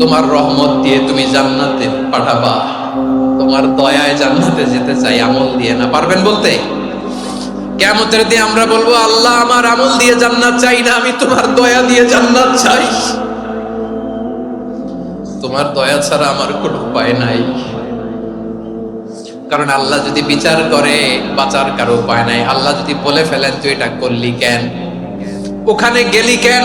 তোমার রহমত দিয়ে তুমি জান্নাতে পাঠাবা। তোমার দয়ায় জান্নাতে যেতে চাই, আমল দিয়ে না। পারবেন বলতে? কেমতের দিয়ে আমরা বলব, আল্লাহ আমার আমল দিয়ে জান্নাত চাই না, আমি তোমার দয়া দিয়ে জান্নাত চাই। তোমার দয়া ছাড়া আমার কোনো উপায় নাই। কারণ আল্লাহ যদি বিচার করে, বাঁচার কারও উপায় নাই। আল্লাহ যদি বলে ফেলেন, তুই এটা করলি কেন? ওখানে গেলি কেন?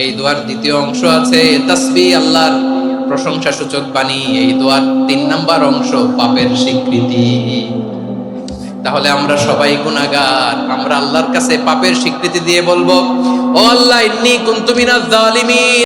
এই দোয়ার দ্বিতীয় অংশ আছে। তসবি আল্লাহর প্রশংসা সূচক বাণী। এই দোয়ার তিন নাম্বার অংশ, পাপের স্বীকৃতি। তাহলে আমরা সবাই গুনাগার আমরা আল্লাহর কাছে পাপের স্বীকৃতি দিয়ে বলব, ও আল্লাহ, ইন্নি কুনতু মিনাজ জালিমিন।